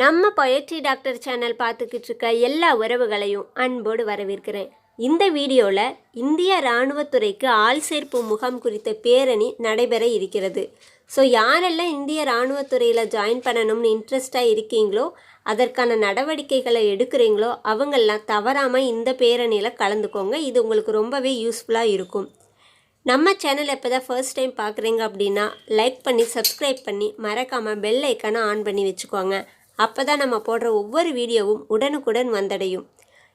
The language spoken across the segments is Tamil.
நம்ம பொயட்ரி டாக்டர் சேனல் பார்த்துக்கிட்டு இருக்க எல்லா உறவுகளையும் அன்போடு வரவேற்கிறேன். இந்த வீடியோவில் இந்திய இராணுவத்துறைக்கு ஆள் சேர்ப்பு முகாம் குறித்த பேரணி நடைபெற இருக்கிறது. ஸோ யாரெல்லாம் இந்திய இராணுவத்துறையில் ஜாயின் பண்ணணும்னு இன்ட்ரெஸ்டாக இருக்கீங்களோ அதற்கான நடவடிக்கைகளை எடுக்கிறீங்களோ அவங்கெல்லாம் தவறாமல் இந்த பேரணியில் கலந்துக்கோங்க. இது உங்களுக்கு ரொம்பவே யூஸ்ஃபுல்லாக இருக்கும். நம்ம சேனல் இப்போ தான் ஃபர்ஸ்ட் டைம் பார்க்குறீங்க அப்படின்னா லைக் பண்ணி சப்ஸ்கிரைப் பண்ணி மறக்காமல் பெல் ஐக்கானை ஆன் பண்ணி வச்சுக்கோங்க. அப்போ தான் நம்ம போடுற ஒவ்வொரு வீடியோவும் உடனுக்குடன் வந்தடையும்.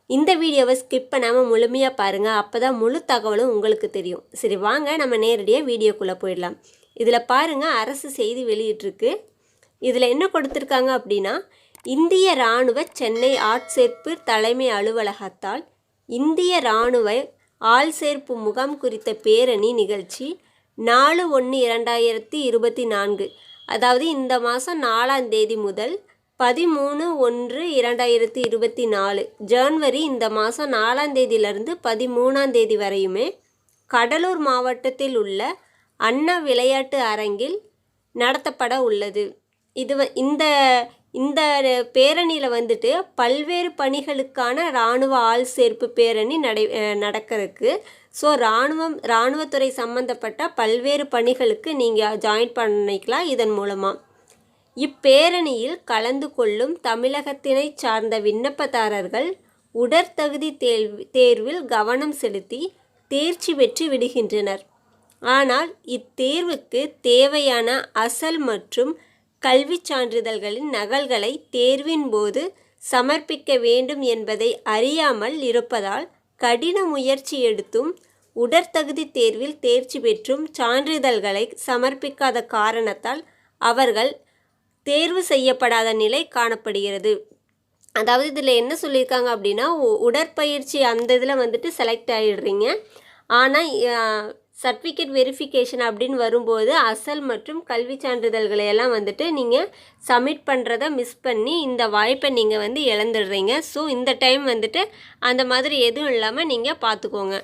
இந்த வீடியோவை ஸ்கிப் பண்ணாமல் முழுமையாக பாருங்கள் அப்போ தான் முழு தகவலும் உங்களுக்கு தெரியும். சரி வாங்க நம்ம நேரடியாக வீடியோக்குள்ளே போயிடலாம். இதில் பாருங்கள் அரசு செய்தி வெளியிட்டிருக்கு. இதில் என்ன கொடுத்துருக்காங்க அப்படின்னா இந்திய இராணுவ சென்னை ஆட்சேர்ப்பு தலைமை அலுவலகத்தால் இந்திய இராணுவ ஆள் சேர்ப்பு முகாம் குறித்த பேரணி நிகழ்ச்சி நாலு ஒன்று இரண்டாயிரத்தி இருபத்தி நான்கு. அதாவது இந்த மாதம் நாலாம் தேதி முதல் பதிமூணு ஒன்று இரண்டாயிரத்தி இருபத்தி நாலு. ஜான்வரி இந்த மாதம் நாலாம் தேதியிலிருந்து பதிமூணாம் தேதி வரையுமே கடலூர் மாவட்டத்தில் உள்ள அண்ணா விளையாட்டு அரங்கில் நடத்தப்பட உள்ளது. இது வ- இந்த இந்த பேரணியில் வந்துட்டு பல்வேறு பணிகளுக்கான இராணுவ ஆள் சேர்ப்பு பேரணி நடை நடக்கிறதுக்கு ஸோ இராணுவம் இராணுவத்துறை சம்மந்தப்பட்ட பல்வேறு பணிகளுக்கு நீங்கள் ஜாயின் பண்ணிக்கலாம் இதன் மூலமாக இப்பேரணியில் கலந்து கொள்ளும் தமிழகத்தினை சார்ந்த விண்ணப்பதாரர்கள் உடற்தகுதி தேர்வு தேர்வில் கவனம் செலுத்தி தேர்ச்சி பெற்று விடுகின்றனர். ஆனால் இத்தேர்வுக்கு தேவையான அசல் மற்றும் கல்விச் சான்றிதழ்களின் நகல்களை தேர்வின் போது சமர்ப்பிக்க வேண்டும் என்பதை அறியாமல் இருப்பதால் கடின முயற்சி எடுத்தும் உடற்தகுதி தேர்வில் தேர்ச்சி பெற்றும் சான்றிதழ்களை சமர்ப்பிக்காத காரணத்தால் அவர்கள் தேர்வு செய்யப்படாத நிலை காணப்படுகிறது. அதாவது இதில் என்ன சொல்லியிருக்காங்க அப்படின்னா உ- உடற்பயிற்சி அந்த இதில் வந்துட்டு செலக்ட் ஆகிடுறீங்க ஆனால் சர்டிஃபிகேட் வெரிஃபிகேஷன் அப்படின்னு வரும்போது அசல் மற்றும் கல்வி சான்றிதழ்களை எல்லாம் வந்துட்டு நீங்கள் சப்மிட் பண்ணுறத மிஸ் பண்ணி இந்த வாய்ப்பை நீங்கள் வந்து இழந்துடுறீங்க. ஸோ இந்த டைம் வந்துட்டு அந்த மாதிரி எதுவும் இல்லாமல் நீங்கள் பார்த்துக்கோங்க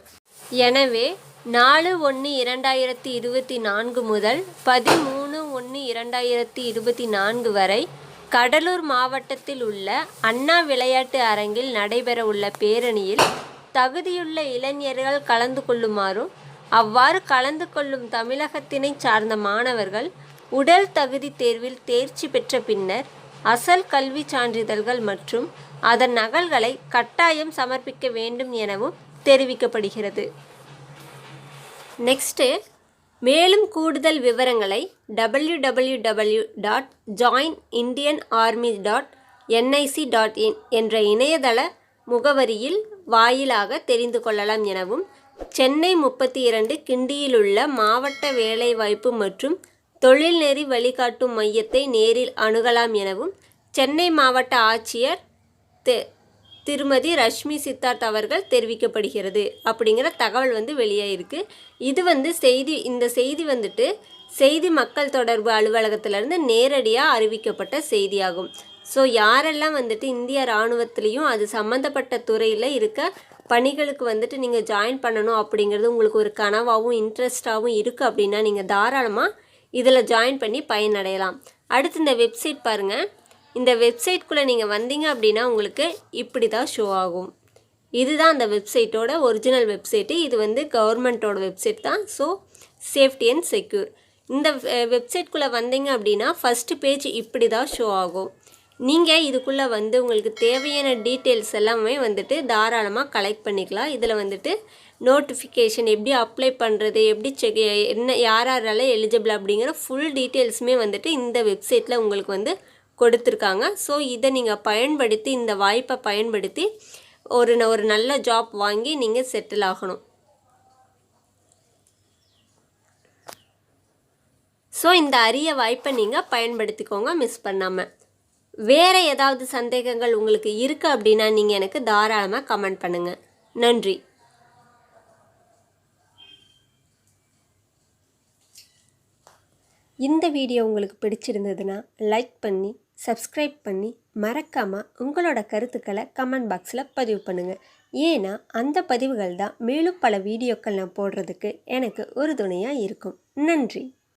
எனவே நாலு ஒன்று இரண்டாயிரத்தி இருபத்தி நான்கு முதல் பதிமூணு ஒன்று இரண்டாயிரத்தி இருபத்தி நான்கு வரை கடலூர் மாவட்டத்தில் உள்ள அண்ணா விளையாட்டு அரங்கில் நடைபெறவுள்ள பேரணியில் தகுதியுள்ள இளைஞர்கள் கலந்து கொள்ளுமாறும் அவ்வாறு கலந்து கொள்ளும் தமிழகத்தினை சார்ந்த மாணவர்கள் உடல் தகுதி தேர்வில் தேர்ச்சி பெற்ற பின்னர் அசல் கல்வி சான்றிதழ்கள் மற்றும் அதன் நகல்களை கட்டாயம் சமர்ப்பிக்க வேண்டும் எனவும் தெரிவிக்கப்படுகிறது. நெக்ஸ்ட்டு மேலும் கூடுதல் விவரங்களை W W W dot join Indian army dot NIC dot in என்ற இணையதள முகவரியில் வாயிலாக தெரிந்து கொள்ளலாம் எனவும் சென்னை முப்பத்தி இரண்டு கிண்டியிலுள்ள மாவட்ட வேலைவாய்ப்பு மற்றும் தொழில்நெறி வழிகாட்டும் மையத்தை நேரில் அணுகலாம் எனவும் சென்னை மாவட்ட ஆட்சியர் தெ திருமதி ரஷ்மி சித்தார்த் அவர்கள் தெரிவிக்கப்படுகிறது அப்படிங்கிற தகவல் வந்து வெளியாயிருக்கு இது வந்து செய்தி இந்த செய்தி வந்துட்டு செய்தி மக்கள் தொடர்பு அலுவலகத்திலிருந்து நேரடியாக அறிவிக்கப்பட்ட செய்தியாகும். ஸோ யாரெல்லாம் வந்துட்டு இந்திய இராணுவத்திலையும் அது சம்மந்தப்பட்ட துறையில் இருக்க பணிகளுக்கு வந்துட்டு நீங்கள் ஜாயின் பண்ணணும் அப்படிங்கிறது உங்களுக்கு ஒரு கனவாகவும் இன்ட்ரெஸ்டாகவும் இருக்குது அப்படின்னா நீங்கள் தாராளமாக இதில் ஜாயின் பண்ணி பயனடையலாம். அடுத்து இந்த வெப்சைட் பாருங்கள் இந்த வெப்சைட்குள்ளே நீங்கள் வந்தீங்க அப்படின்னா உங்களுக்கு இப்படி தான் ஷோ ஆகும். இதுதான் அந்த வெப்சைட்டோட ஒரிஜினல் வெப்சைட்டு இது வந்து கவர்மெண்ட்டோட வெப்சைட் தான். ஸோ சேஃப்டி அண்ட் செக்யூர் இந்த வெப்சைட்குள்ளே வந்தீங்க அப்படின்னா ஃபஸ்ட்டு பேஜ் இப்படி தான் ஷோ ஆகும். நீங்கள் இதுக்குள்ளே வந்து உங்களுக்கு தேவையான டீட்டெயில்ஸ் எல்லாமே வந்துட்டு தாராளமாக கலெக்ட் பண்ணிக்கலாம். இதில் வந்துட்டு நோட்டிஃபிகேஷன் எப்படி அப்ளை பண்ணுறது எப்படி செக் என்ன யார் யாரெல்லாம் எலிஜிபிள் அப்படிங்கிற ஃபுல் டீட்டெயில்ஸுமே வந்துட்டு இந்த வெப்சைட்டில் உங்களுக்கு வந்து கொடுத்துருக்காங்க. ஸோ இதை நீங்கள் பயன்படுத்தி இந்த வாய்ப்பை பயன்படுத்தி ஒரு ந- ஒரு நல்ல ஜாப் வாங்கி நீங்கள் செட்டில் ஆகணும். ஸோ இந்த அரிய வாய்ப்பை நீங்கள் பயன்படுத்திக்கோங்க மிஸ் பண்ணாமல் வேறு ஏதாவது சந்தேகங்கள் உங்களுக்கு இருக்குது அப்படின்னா நீங்கள் எனக்கு தாராளமாக கமெண்ட் பண்ணுங்கள் நன்றி. இந்த வீடியோ உங்களுக்கு பிடிச்சிருந்ததுன்னா லைக் பண்ணி சப்ஸ்கிரைப் பண்ணி மறக்காமல் உங்களோட கருத்துக்களை கமெண்ட் பாக்ஸில் பதிவு பண்ணுங்கள் ஏன்னா அந்த பதிவுகள் தான் மேலும் பல வீடியோக்கள் நான் போடுறதுக்கு எனக்கு உறுதுணையாக இருக்கும். நன்றி.